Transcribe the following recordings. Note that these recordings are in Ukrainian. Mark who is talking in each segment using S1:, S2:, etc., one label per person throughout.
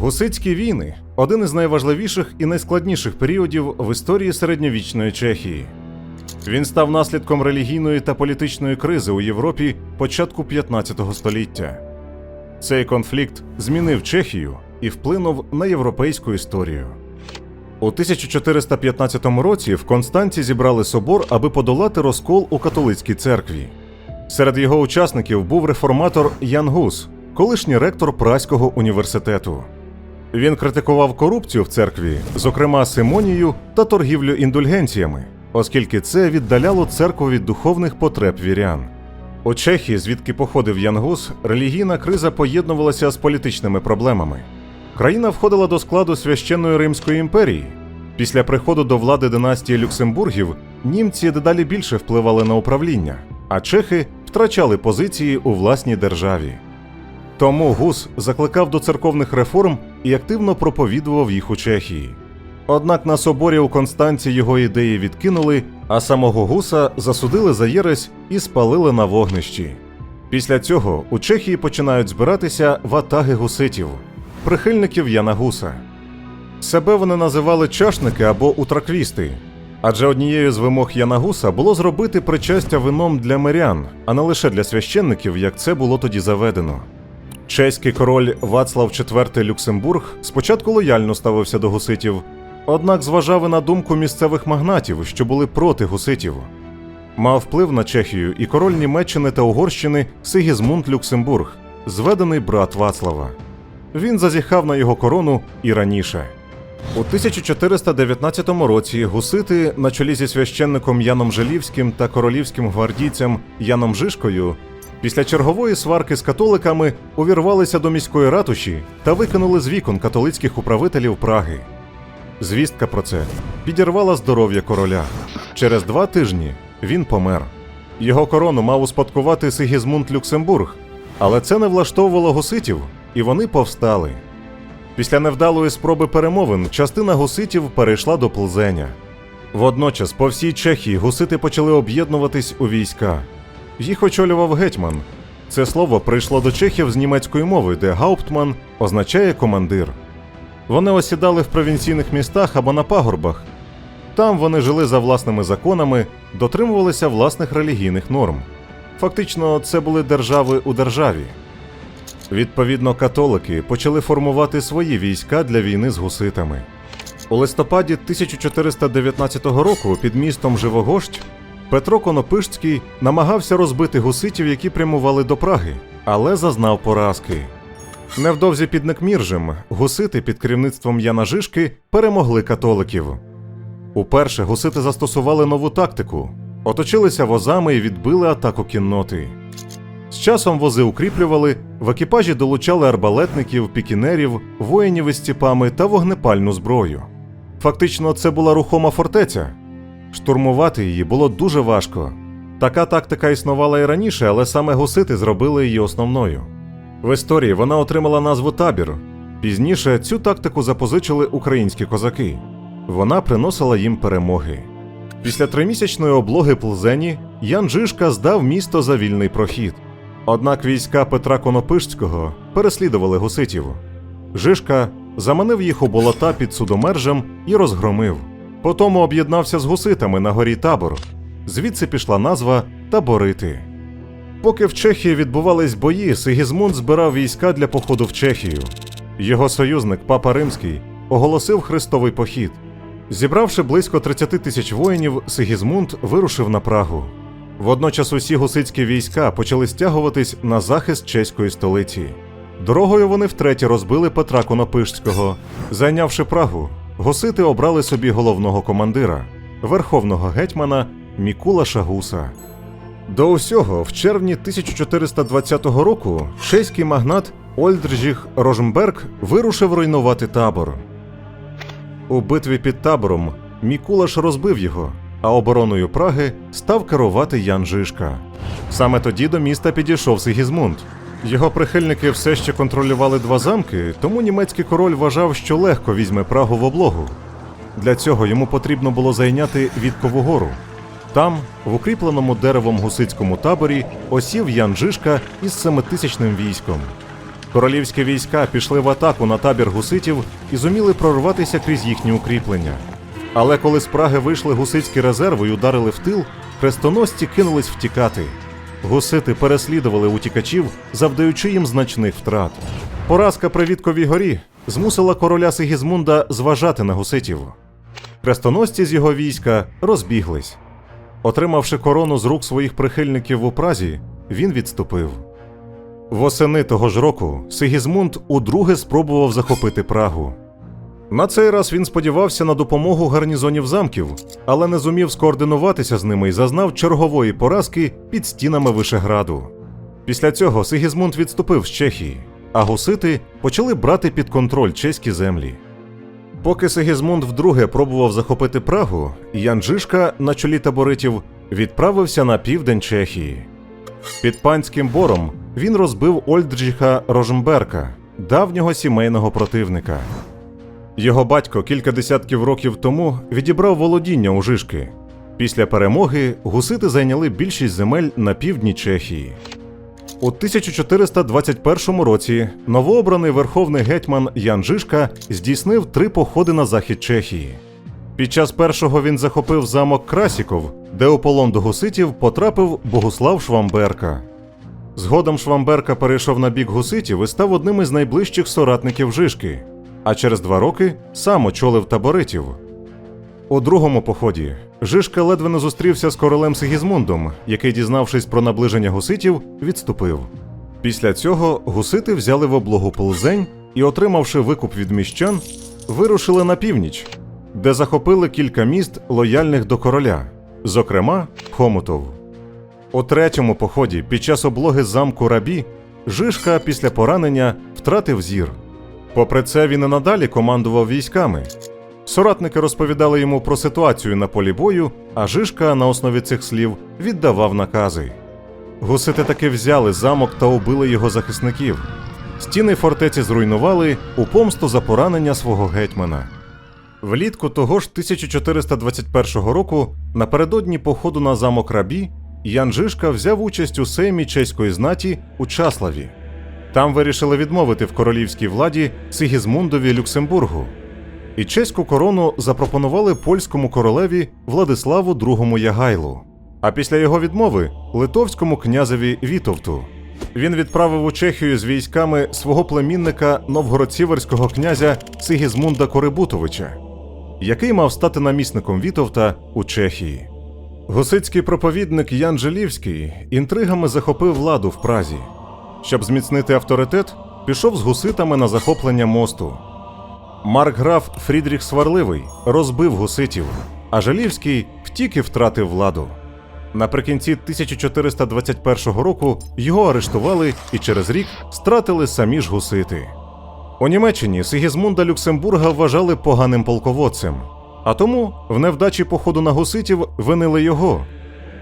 S1: Гусицькі війни один із найважливіших і найскладніших періодів в історії середньовічної Чехії. Він став наслідком релігійної та політичної кризи у Європі початку 15 століття. Цей конфлікт змінив Чехію і вплинув на європейську історію. У 1415 році в Констанці зібрали собор, аби подолати розкол у католицькій церкві. Серед його учасників був реформатор Ян Гус, колишній ректор Праського університету. Він критикував корупцію в церкві, зокрема симонію та торгівлю індульгенціями, оскільки це віддаляло церкву від духовних потреб вірян. У Чехії, звідки походив Ян Гус, релігійна криза поєднувалася з політичними проблемами. Країна входила до складу священної Римської імперії. Після приходу до влади династії Люксембургів німці дедалі більше впливали на управління, а чехи втрачали позиції у власній державі. Тому Гус закликав до церковних реформ і активно проповідував їх у Чехії. Однак на соборі у Констанці його ідеї відкинули, а самого Гуса засудили за єресь і спалили на вогнищі. Після цього у Чехії починають збиратися ватаги гуситів, прихильників Яна Гуса. Себе вони називали чашники або утраквісти, адже однією з вимог Яна Гуса було зробити причастя вином для мирян, а не лише для священників, як це було тоді заведено. Чеський король Вацлав IV Люксембург спочатку лояльно ставився до гуситів, однак зважав і на думку місцевих магнатів, що були проти гуситів. Мав вплив на Чехію і король Німеччини та Угорщини Сигізмунд Люксембург, зведений брат Вацлава. Він зазіхав на його корону і раніше. У 1419 році гусити на чолі зі священником Яном Желівським та королівським гвардійцем Яном Жишкою після чергової сварки з католиками увірвалися до міської ратуші та викинули з вікон католицьких управителів Праги. Звістка про це підірвала здоров'я короля. Через два тижні він помер. Його корону мав успадкувати Сигізмунд Люксембург, але це не влаштовувало гуситів, і вони повстали. Після невдалої спроби перемовин частина гуситів перейшла до Плзеня. Водночас по всій Чехії гусити почали об'єднуватись у війська. Їх очолював гетьман. Це слово прийшло до чехів з німецької мови, де гауптман означає командир. Вони осідали в провінційних містах або на пагорбах. Там вони жили за власними законами, дотримувалися власних релігійних норм. Фактично, це були держави у державі. Відповідно, католики почали формувати свої війська для війни з гуситами. У листопаді 1419 року під містом Живогощ Петро Конопишський намагався розбити гуситів, які прямували до Праги, але зазнав поразки. Невдовзі під Некміржем гусити під керівництвом Яна Жишки перемогли католиків. Уперше гусити застосували нову тактику, оточилися возами і відбили атаку кінноти. З часом вози укріплювали, в екіпажі долучали арбалетників, пікінерів, воїнів із ціпами та вогнепальну зброю. Фактично, це була рухома фортеця. Штурмувати її було дуже важко. Така тактика існувала і раніше, але саме гусити зробили її основною. В історії вона отримала назву табір. Пізніше цю тактику запозичили українські козаки. Вона приносила їм перемоги. Після тримісячної облоги Плзені Ян Жишка здав місто за вільний прохід. Однак війська Петра Конопишського переслідували гуситів. Жишка заманив їх у болота під судомержем і розгромив. Потім об'єднався з гуситами на горі табор. Звідси пішла назва Таборити. Поки в Чехії відбувались бої, Сигізмунд збирав війська для походу в Чехію. Його союзник, папа Римський, оголосив хрестовий похід. Зібравши близько 30 тисяч воїнів, Сигізмунд вирушив на Прагу. Водночас усі гусицькі війська почали стягуватись на захист чеської столиці. Дорогою вони втретє розбили Петра Конопишського. Зайнявши Прагу, гусити обрали собі головного командира, верховного гетьмана Мікула Шагуса. До усього, в червні 1420 року чеський магнат Ольдржіх Рожмберг вирушив руйнувати табор. У битві під табором Мікулаш розбив його, а обороною Праги став керувати Ян Жишка. Саме тоді до міста підійшов Сигізмунд. Його прихильники все ще контролювали два замки, тому німецький король вважав, що легко візьме Прагу в облогу. Для цього йому потрібно було зайняти Віткову гору. Там, в укріпленому деревом гусицькому таборі, осів Ян Жишка із семитисячним військом. Королівські війська пішли в атаку на табір гуситів і зуміли прорватися крізь їхні укріплення. Але коли з Праги вийшли гусицькі резерви і ударили в тил, хрестоносці кинулись втікати. Гусити переслідували утікачів, завдаючи їм значних втрат. Поразка при Вітковій горі змусила короля Сигізмунда зважати на гуситів. Хрестоносці з його війська розбіглись. Отримавши корону з рук своїх прихильників у Празі, він відступив. Восени того ж року Сигізмунд удруге спробував захопити Прагу. На цей раз він сподівався на допомогу гарнізонів замків, але не зумів скоординуватися з ними і зазнав чергової поразки під стінами Вишеграду. Після цього Сигізмунд відступив з Чехії, а гусити почали брати під контроль чеські землі. Поки Сигізмунд вдруге пробував захопити Прагу, Ян Джишка на чолі таборитів відправився на південь Чехії. Під панським бором він розбив Ольдріха Рожемберка, давнього сімейного противника. Його батько кілька десятків років тому відібрав володіння у Жишки. Після перемоги гусити зайняли більшість земель на півдні Чехії. У 1421 році новообраний верховний гетьман Ян Жишка здійснив три походи на захід Чехії. Під час першого він захопив замок Красіков, де у полон до гуситів потрапив Богуслав Швамберка. Згодом Швамберка перейшов на бік гуситів і став одним із найближчих соратників Жишки, а через два роки сам очолив таборитів. У другому поході Жишка ледве не зустрівся з королем Сигізмундом, який, дізнавшись про наближення гуситів, відступив. Після цього гусити взяли в облогу Ползень і, отримавши викуп від міщан, вирушили на північ, де захопили кілька міст лояльних до короля, зокрема Хомутов. У третьому поході під час облоги замку Рабі Жишка після поранення втратив зір. Попри це, він і надалі командував військами. Соратники розповідали йому про ситуацію на полі бою, а Жишка на основі цих слів віддавав накази. Гусити таки взяли замок та убили його захисників. Стіни фортеці зруйнували у помсту за поранення свого гетьмана. Влітку того ж 1421 року, напередодні походу на замок Рабі, Ян Жишка взяв участь у сеймі чеської знаті у Чаславі. Там вирішили відмовити в королівській владі Сигізмундові Люксембургу. І чеську корону запропонували польському королеві Владиславу II Ягайлу. А після його відмови литовському князеві Вітовту. Він відправив у Чехію з військами свого племінника новгородсіверського князя Сигізмунда Корибутовича, який мав стати намісником Вітовта у Чехії. Гусицький проповідник Ян Желівський інтригами захопив владу в Празі. Щоб зміцнити авторитет, пішов з гуситами на захоплення мосту. Маркграф Фрідріх Сварливий розбив гуситів, а Жалівський втік і втратив владу. Наприкінці 1421 року його арештували і через рік стратили самі ж гусити. У Німеччині Сигізмунда Люксембурга вважали поганим полководцем, а тому в невдачі походу на гуситів винили його.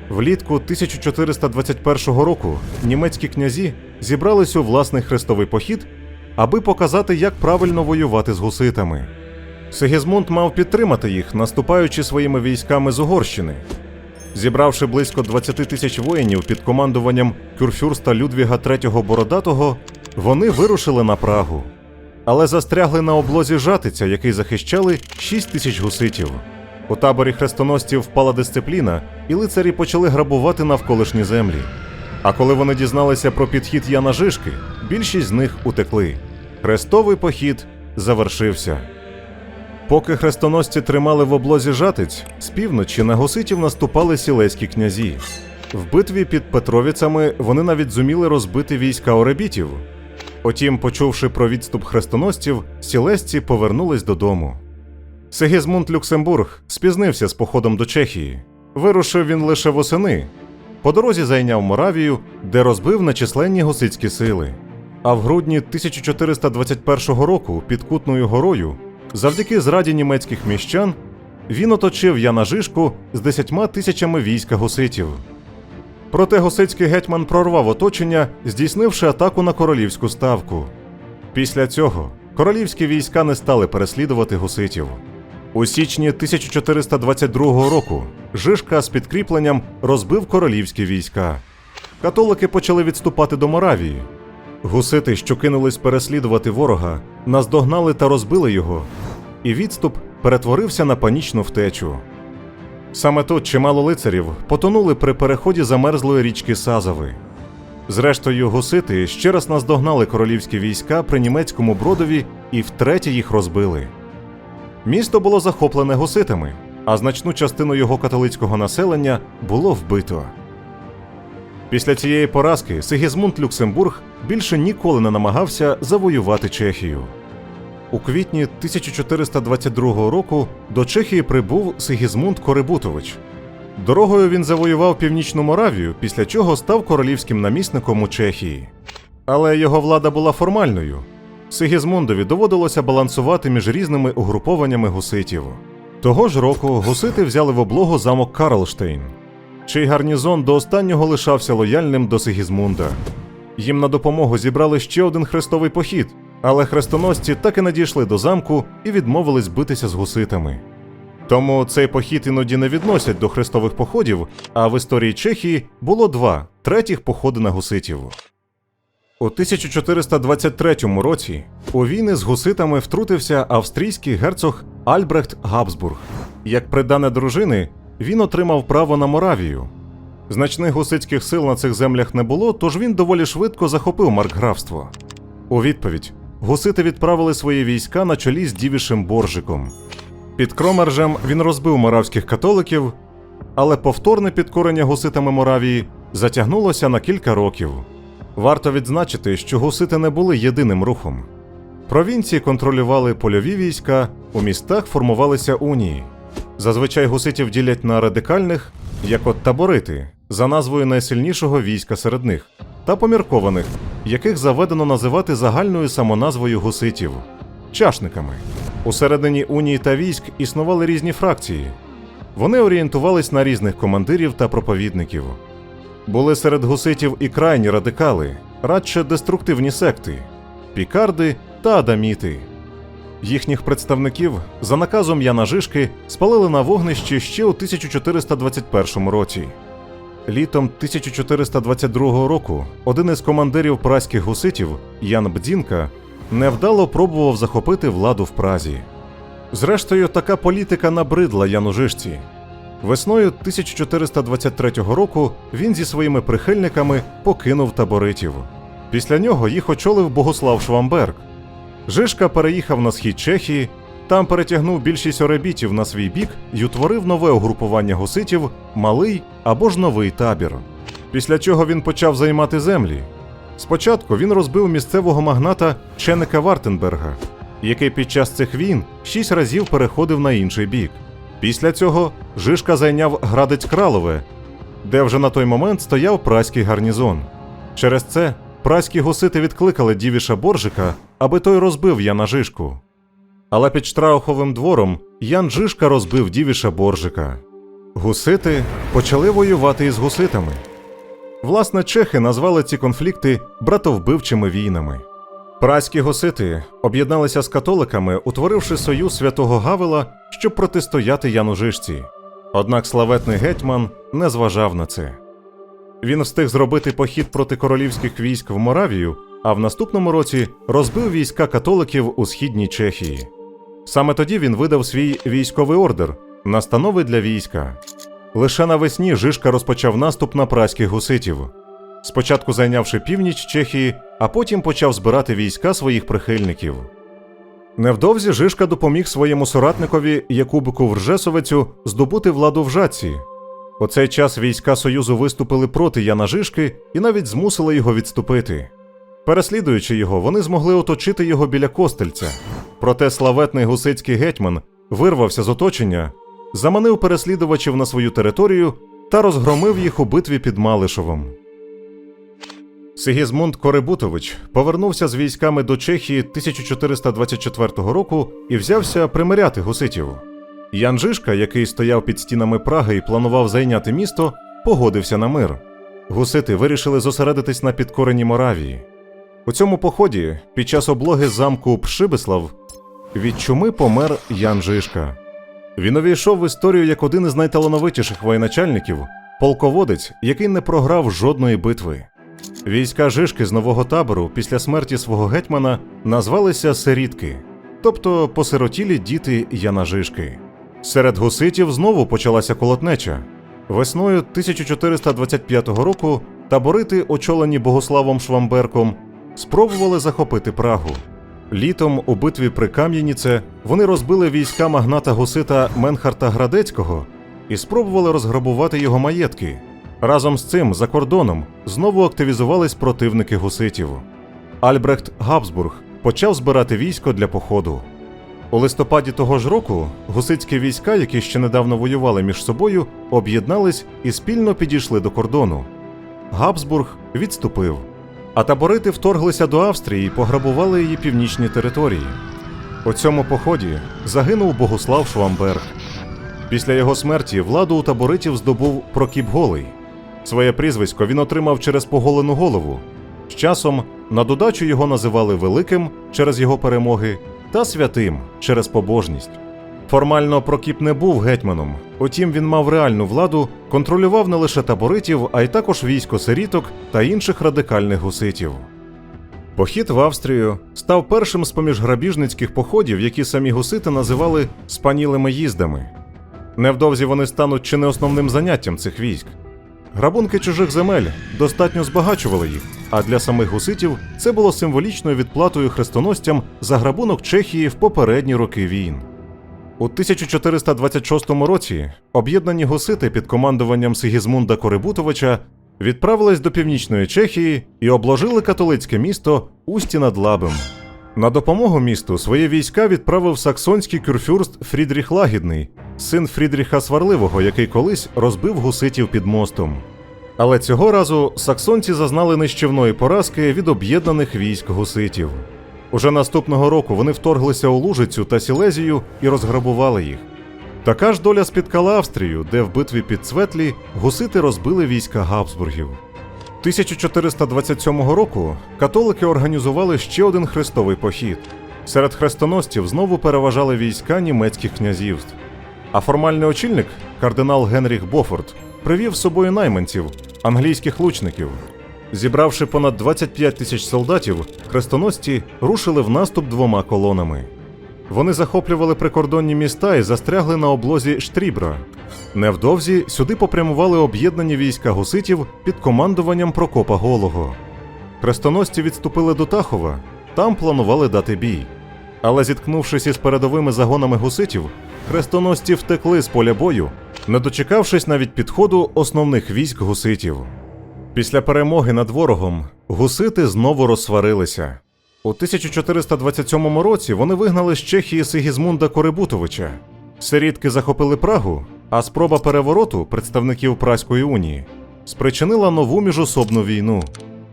S1: Влітку 1421 року німецькі князі зібрались у власний хрестовий похід, аби показати, як правильно воювати з гуситами. Сигізмунд мав підтримати їх, наступаючи своїми військами з Угорщини. Зібравши близько 20 тисяч воїнів під командуванням кюрфюрста Людвіга III Бородатого, вони вирушили на Прагу. Але застрягли на облозі Жатиця, який захищали 6 тисяч гуситів. У таборі хрестоносців впала дисципліна, і лицарі почали грабувати навколишні землі. А коли вони дізналися про підхід Яна Жишки, більшість з них утекли. Хрестовий похід завершився. Поки хрестоносці тримали в облозі жатиць, з півночі на гуситів наступали сілеські князі. В битві під Петровіцями вони навіть зуміли розбити війська оребітів. Утім, почувши про відступ хрестоносців, сілесці повернулись додому. Сигізмунд Люксембург спізнився з походом до Чехії. Вирушив він лише восени. По дорозі зайняв Моравію, де розбив нечисленні гусицькі сили. А в грудні 1421 року під Кутною горою, завдяки зраді німецьких міщан, він оточив Яна Жишку з десятьма тисячами війська гуситів. Проте гусицький гетьман прорвав оточення, здійснивши атаку на королівську ставку. Після цього королівські війська не стали переслідувати гуситів. У січні 1422 року Жишка з підкріпленням розбив королівські війська. Католики почали відступати до Моравії. Гусити, що кинулись переслідувати ворога, наздогнали та розбили його, і відступ перетворився на панічну втечу. Саме тут чимало лицарів потонули при переході замерзлої річки Сазави. Зрештою, гусити ще раз наздогнали королівські війська при німецькому бродові і втретє їх розбили. Місто було захоплене гуситами, а значну частину його католицького населення було вбито. Після цієї поразки Сигізмунд Люксембург більше ніколи не намагався завоювати Чехію. У квітні 1422 року до Чехії прибув Сигізмунд Корибутович. Дорогою він завоював північну Моравію, після чого став королівським намісником у Чехії. Але його влада була формальною. Сигізмундові доводилося балансувати між різними угрупованнями гуситів. Того ж року гусити взяли в облогу замок Карлштейн, чий гарнізон до останнього лишався лояльним до Сигізмунда. Їм на допомогу зібрали ще один хрестовий похід, але хрестоносці так і надійшли до замку і відмовились битися з гуситами. Тому цей похід іноді не відносять до хрестових походів, а в історії Чехії було два третіх походи на гуситів. У 1423 році у війни з гуситами втрутився австрійський герцог Альбрехт Габсбург. Як придане дружини, він отримав право на Моравію. Значних гусицьких сил на цих землях не було, тож він доволі швидко захопив маркграфство. У відповідь гусити відправили свої війська на чолі з дівішем Боржиком. Під Кромержем він розбив моравських католиків, але повторне підкорення гуситами Моравії затягнулося на кілька років. Варто відзначити, що гусити не були єдиним рухом. Провінції контролювали польові війська, у містах формувалися унії. Зазвичай гуситів ділять на радикальних, як от таборити, за назвою найсильнішого війська серед них, та поміркованих, яких заведено називати загальною самоназвою гуситів чашниками. Усередині унії та військ існували різні фракції. Вони орієнтувались на різних командирів та проповідників. Були серед гуситів і крайні радикали, радше деструктивні секти пікарди та адаміти. Їхніх представників за наказом Яна Жишки спалили на вогнищі ще у 1421 році. Літом 1422 року один із командирів празьких гуситів Ян Бдзінка невдало пробував захопити владу в Празі. Зрештою, така політика набридла Яну Жишці. Весною 1423 року він зі своїми прихильниками покинув таборитів. Після нього їх очолив Богослав Швамберг. Жишка переїхав на схід Чехії, там перетягнув більшість оребітів на свій бік і утворив нове угрупування гуситів малий або ж новий табір. Після чого він почав займати землі. Спочатку він розбив місцевого магната Ченика Вартенберга, який під час цих війн шість разів переходив на інший бік. Після цього Жишка зайняв Градець Кралове, де вже на той момент стояв праський гарнізон. Через це праські гусити відкликали дівіша Боржика, аби той розбив Яна Жишку. Але під Штрауховим двором Ян Жишка розбив дівіша Боржика. Гусити почали воювати із гуситами. Власне, чехи назвали ці конфлікти братовбивчими війнами. Праські гусити об'єдналися з католиками, утворивши союз святого Гавела, щоб протистояти Яну Жишці. Однак славетний гетьман не зважав на це. Він встиг зробити похід проти королівських військ в Моравію, а в наступному році розбив війська католиків у східній Чехії. Саме тоді він видав свій військовий ордер настанови для війська. Лише навесні Жишка розпочав наступ на праських гуситів, спочатку зайнявши північ Чехії, а потім почав збирати війська своїх прихильників. Невдовзі Жишка допоміг своєму соратникові Якубику Вржесовицю здобути владу в Жаці. У цей час війська Союзу виступили проти Яна Жишки і навіть змусили його відступити. Переслідуючи його, вони змогли оточити його біля Костельця. Проте славетний гусицький гетьман вирвався з оточення, заманив переслідувачів на свою територію та розгромив їх у битві під Малишовом. Сигізмунд Корибутович повернувся з військами до Чехії 1424 року і взявся примиряти гуситів. Ян Жишка, який стояв під стінами Праги і планував зайняти місто, погодився на мир. Гусити вирішили зосередитись на підкоренні Моравії. У цьому поході, під час облоги замку Пшибислав, від чуми помер Ян Жишка. Він увійшов в історію як один із найталановитіших воєначальників, полководець, який не програв жодної битви. Війська Жишки з нового табору після смерті свого гетьмана назвалися Сирітки, тобто посиротілі діти Яна Жишки. Серед гуситів знову почалася колотнеча. Весною 1425 року таборити, очолені Богославом Швамберком, спробували захопити Прагу. Літом у битві при Кам'яніце вони розбили війська магната гусита Менхарта Градецького і спробували розграбувати його маєтки. Разом з цим за кордоном знову активізувались противники гуситів. Альбрехт Габсбург почав збирати військо для походу. У листопаді того ж року гусицькі війська, які ще недавно воювали між собою, об'єднались і спільно підійшли до кордону. Габсбург відступив, а таборити вторглися до Австрії і пограбували її північні території. У цьому поході загинув Богуслав Швамберг. Після його смерті владу у таборитів здобув Прокіп Голий. Своє прізвисько він отримав через поголену голову. З часом на додачу його називали Великим через його перемоги та святим через побожність. Формально Прокіп не був гетьманом, утім він мав реальну владу, контролював не лише таборитів, а й також військо сиріток та інших радикальних гуситів. Похід в Австрію став першим з поміж грабіжницьких походів, які самі гусити називали спанілими їздами. Невдовзі вони стануть чи не основним заняттям цих військ. Грабунки чужих земель достатньо збагачували їх, а для самих гуситів це було символічною відплатою хрестоносцям за грабунок Чехії в попередні роки війн. У 1426 році об'єднані гусити під командуванням Сигізмунда Корибутовича відправились до північної Чехії і обложили католицьке місто Усті над Лабем. На допомогу місту свої війська відправив саксонський кюрфюрст Фрідріх Лагідний, син Фрідріха Сварливого, який колись розбив гуситів під мостом. Але цього разу саксонці зазнали нищівної поразки від об'єднаних військ гуситів. Уже наступного року вони вторглися у Лужицю та Сілезію і розграбували їх. Така ж доля спіткала Австрію, де в битві під Цветлі гусити розбили війська Габсбургів. 1427 року католики організували ще один хрестовий похід. Серед хрестоносців знову переважали війська німецьких князівств. А формальний очільник, кардинал Генріх Бофорт, привів з собою найманців, англійських лучників. Зібравши понад 25 тисяч солдатів, хрестоносці рушили в наступ двома колонами. Вони захоплювали прикордонні міста і застрягли на облозі Штрібра. Невдовзі сюди попрямували об'єднані війська гуситів під командуванням Прокопа Голого. Хрестоносці відступили до Тахова, там планували дати бій. Але зіткнувшись із передовими загонами гуситів, хрестоносці втекли з поля бою, не дочекавшись навіть підходу основних військ гуситів. Після перемоги над ворогом гусити знову розсварилися. У 1427 році вони вигнали з Чехії Сигізмунда Корибутовича. Сирітки захопили Прагу, а спроба перевороту представників Праської унії спричинила нову міжособну війну.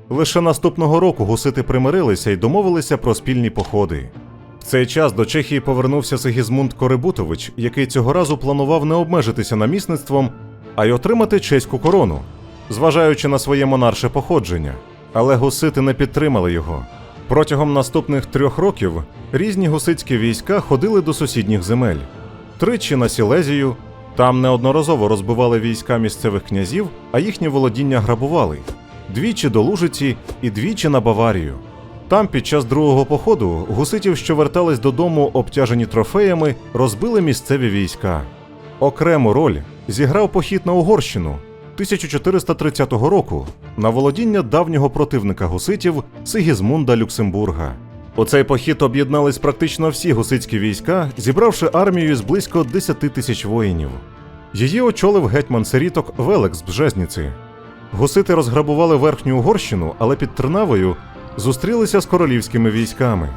S1: Лише наступного року гусити примирилися і домовилися про спільні походи. В цей час до Чехії повернувся Сигізмунд Корибутович, який цього разу планував не обмежитися намісництвом, а й отримати чеську корону, зважаючи на своє монарше походження. Але гусити не підтримали його. Протягом наступних трьох років різні гусицькі війська ходили до сусідніх земель. Тричі на Сілезію, там неодноразово розбивали війська місцевих князів, а їхні володіння грабували. Двічі до Лужиці і двічі на Баварію. Там під час другого походу гуситів, що вертались додому, обтяжені трофеями, розбили місцеві війська. Окрему роль зіграв похід на Угорщину 1430 року на володіння давнього противника гуситів Сигізмунда Люксембурга. У цей похід об'єднались практично всі гусицькі війська, зібравши армію з близько 10 тисяч воїнів. Її очолив гетьман Сиріток Велек з Бжезніці. Гусити розграбували верхню Угорщину, але під Трнавою зустрілися з королівськими військами.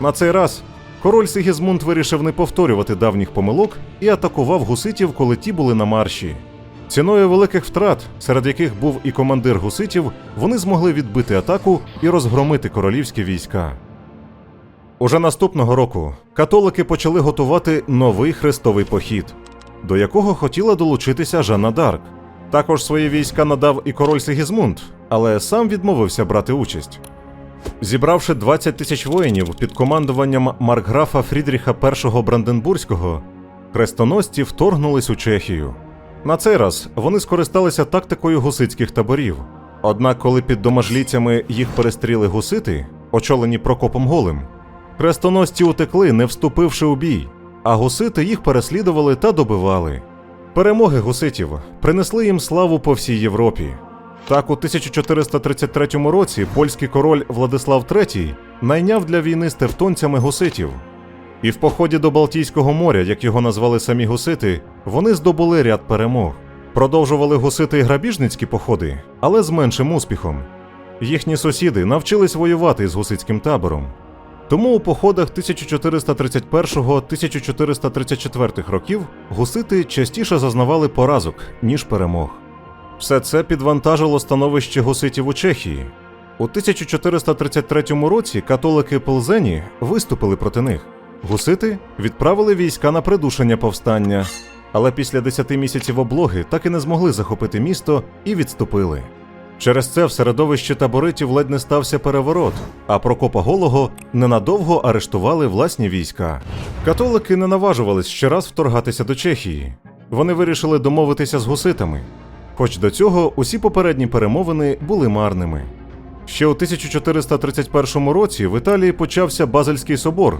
S1: На цей раз король Сигізмунд вирішив не повторювати давніх помилок і атакував гуситів, коли ті були на марші. Ціною великих втрат, серед яких був і командир гуситів, вони змогли відбити атаку і розгромити королівські війська. Уже наступного року католики почали готувати новий хрестовий похід, до якого хотіла долучитися Жанна Дарк. Також свої війська надав і король Сигізмунд, але сам відмовився брати участь. Зібравши 20 тисяч воїнів під командуванням маркграфа Фрідріха І Бранденбурзького, хрестоносці вторгнулись у Чехію. На цей раз вони скористалися тактикою гусицьких таборів. Однак, коли під доможліцями їх перестріли гусити, очолені Прокопом Голим, хрестоносці утекли, не вступивши у бій, а гусити їх переслідували та добивали. Перемоги гуситів принесли їм славу по всій Європі. Так, у 1433 році польський король Владислав III найняв для війни з тевтонцями гуситів. І в поході до Балтійського моря, як його назвали самі гусити, вони здобули ряд перемог. Продовжували гусити й грабіжницькі походи, але з меншим успіхом. Їхні сусіди навчились воювати з гусицьким табором. Тому у походах 1431-1434 років гусити частіше зазнавали поразок, ніж перемог. Все це підвантажило становище гуситів у Чехії. У 1433 році католики Пелзені виступили проти них. Гусити відправили війська на придушення повстання, але після 10 місяців облоги так і не змогли захопити місто і відступили. Через це в середовищі таборитів ледь не стався переворот, а Прокопа Голого ненадовго арештували власні війська. Католики не наважувались ще раз вторгатися до Чехії. Вони вирішили домовитися з гуситами. Хоч до цього усі попередні перемовини були марними. Ще у 1431 році в Італії почався Базельський собор,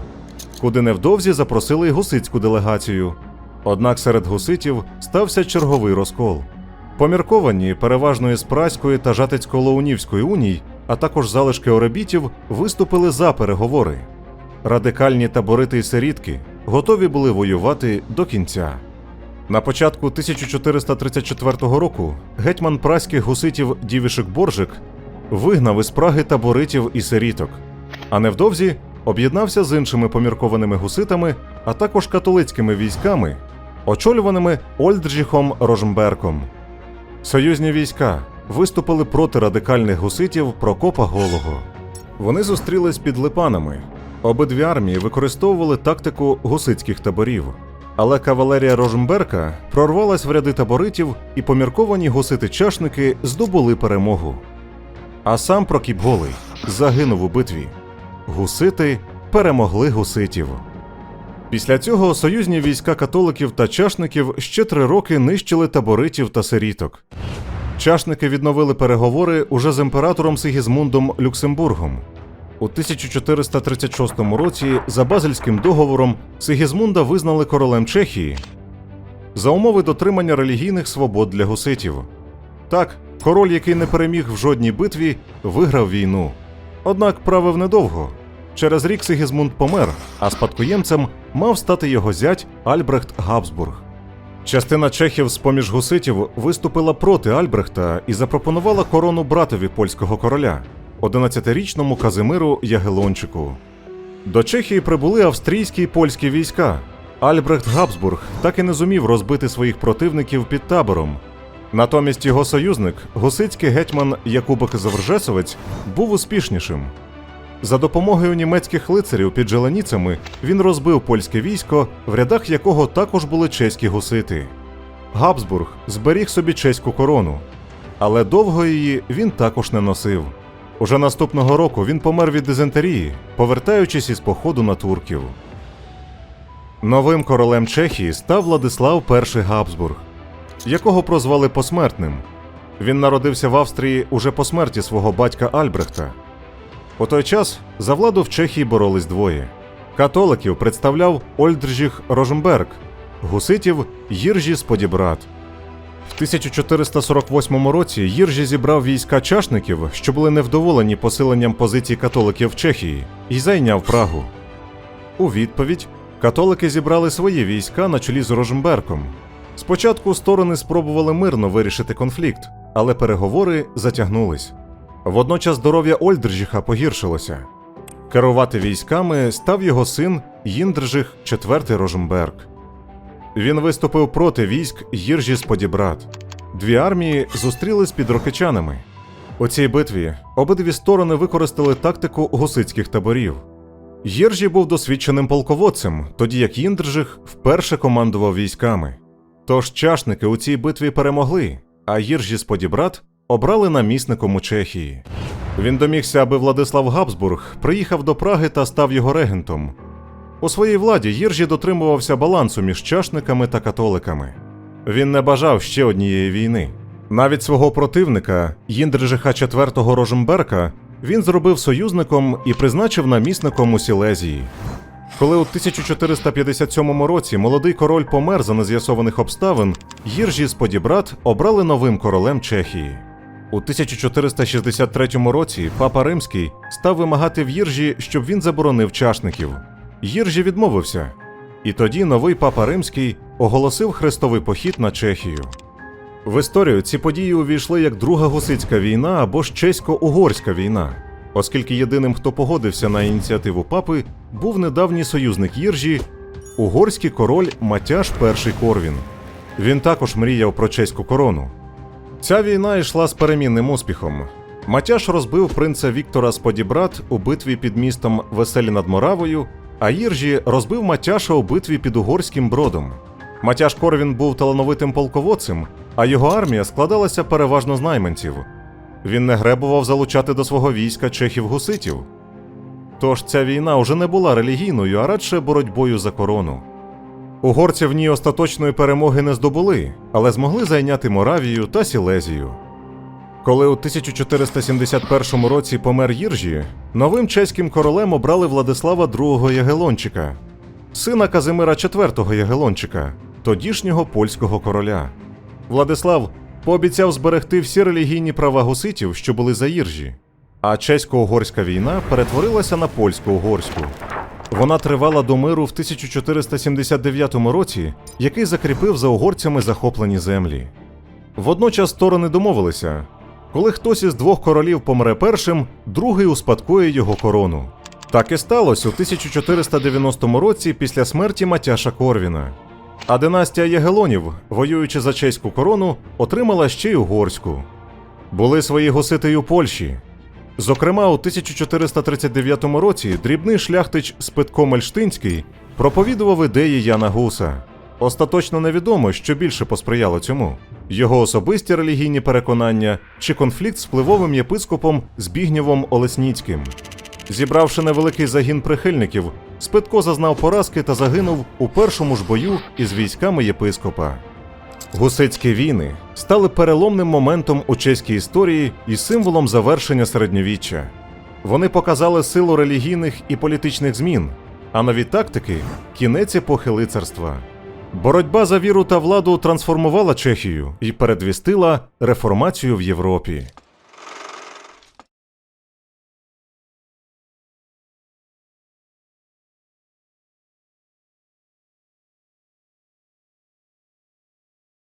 S1: куди невдовзі запросили й гусицьку делегацію. Однак серед гуситів стався черговий розкол. Помірковані переважно із Праської та Жатицько-Лоунівської уній, а також залишки оребітів виступили за переговори. Радикальні таборити й сирітки готові були воювати до кінця. На початку 1434 року гетьман праських гуситів Дівішик Боржик вигнав із Праги таборитів і сиріток, а невдовзі об'єднався з іншими поміркованими гуситами, а також католицькими військами, очолюваними Ольдржіхом Рожмберком. Союзні війська виступили проти радикальних гуситів Прокопа Голого. Вони зустрілись під Липанами. Обидві армії використовували тактику гусицьких таборів. Але кавалерія Рожмберка прорвалась в ряди таборитів, і помірковані гусити-чашники здобули перемогу. А сам Прокіп Голий загинув у битві. Гусити перемогли гуситів. Після цього союзні війська католиків та чашників ще три роки нищили таборитів та сиріток. Чашники відновили переговори уже з імператором Сигізмундом Люксембургом. У 1436 році за Базельським договором Сигізмунда визнали королем Чехії за умови дотримання релігійних свобод для гуситів. Так, король, який не переміг в жодній битві, виграв війну. Однак правив недовго. Через рік Сигізмунд помер, а спадкоємцем мав стати його зять Альбрехт Габсбург. Частина чехів з поміж гуситів виступила проти Альбрехта і запропонувала корону братові польського короля, 11-річному Казимиру Ягелончику. До Чехії прибули австрійські і польські війська. Альбрехт Габсбург так і не зумів розбити своїх противників під табором. Натомість його союзник, гусицький гетьман Якубик Завржесовець, був успішнішим. За допомогою німецьких лицарів під Желеніцями він розбив польське військо, в рядах якого також були чеські гусити. Габсбург зберіг собі чеську корону, але довго її він також не носив. Уже наступного року він помер від дизентерії, повертаючись із походу на турків. Новим королем Чехії став Владислав І Габсбург, якого прозвали посмертним. Він народився в Австрії уже по смерті свого батька Альбрехта. У той час за владу в Чехії боролись двоє. Католиків представляв Ольдржіх Рожмберг, гуситів Їржі Сподібрат. В 1448 році Їржі зібрав війська чашників, що були невдоволені посиленням позицій католиків в Чехії, і зайняв Прагу. У відповідь католики зібрали свої війська на чолі з Рожмберком. Спочатку сторони спробували мирно вирішити конфлікт, але переговори затягнулись. Водночас здоров'я Ольдржіха погіршилося. Керувати військами став його син Їндржих IV Рожмберг. Він виступив проти військ Їржі Сподібрат. Дві армії зустрілись під рокичанами. У цій битві обидві сторони використали тактику гусицьких таборів. Їржі був досвідченим полководцем, тоді як Їндржих вперше командував військами. Тож чашники у цій битві перемогли, а Їржі Сподібрат обрали намісником у Чехії. Він домігся, аби Владислав Габсбург приїхав до Праги та став його регентом. У своїй владі Їржі дотримувався балансу між чашниками та католиками. Він не бажав ще однієї війни. Навіть свого противника, Їндрижиха IV Рожемберка, він зробив союзником і призначив намісником у Сілезії. Коли у 1457 році молодий король помер за нез'ясованих обставин, Їржі з Подібрат обрали новим королем Чехії. У 1463 році папа Римський став вимагати в Їржі, щоб він заборонив чашників. Їржі відмовився, і тоді новий папа Римський оголосив хрестовий похід на Чехію. В історію ці події увійшли як Друга гусицька війна або ж чесько-угорська війна, оскільки єдиним, хто погодився на ініціативу папи, був недавній союзник Їржі, угорський король Матяш І Корвін. Він також мріяв про чеську корону. Ця війна йшла з перемінним успіхом. Матяш розбив принца Віктора Сподібрат у битві під містом Веселі над Моравою, а Їржі розбив Матяша у битві під Угорським бродом. Матяш Корвін був талановитим полководцем, а його армія складалася переважно з найманців. Він не гребував залучати до свого війська чехів-гуситів. Тож ця війна уже не була релігійною, а радше боротьбою за корону. Угорці в ній остаточної перемоги не здобули, але змогли зайняти Моравію та Сілезію. Коли у 1471 році помер Їржі, новим чеським королем обрали Владислава II Ягелончика, сина Казимира IV Ягелончика, тодішнього польського короля. Владислав пообіцяв зберегти всі релігійні права гуситів, що були за Їржі, а чесько-угорська війна перетворилася на польсько-угорську. Вона тривала до миру в 1479 році, який закріпив за угорцями захоплені землі. Водночас сторони домовилися: коли хтось із двох королів помре першим, другий успадкує його корону. Так і сталося у 1490 році після смерті Матяша Корвіна. А династія Ягелонів, воюючи за чеську корону, отримала ще й угорську. Були свої гусити й у Польщі. Зокрема, у 1439 році дрібний шляхтич Спитко Мельштинський проповідував ідеї Яна Гуса. Остаточно невідомо, що більше посприяло цьому: його особисті релігійні переконання чи конфлікт з впливовим єпископом Збігнєвом Олесніцьким. Зібравши невеликий загін прихильників, Спитко зазнав поразки та загинув у першому ж бою із військами єпископа. Гусицькі війни стали переломним моментом у чеській історії і символом завершення середньовіччя. Вони показали силу релігійних і політичних змін, а нові тактики кінець епохи лицарства. Боротьба за віру та владу трансформувала Чехію і передвістила реформацію в Європі.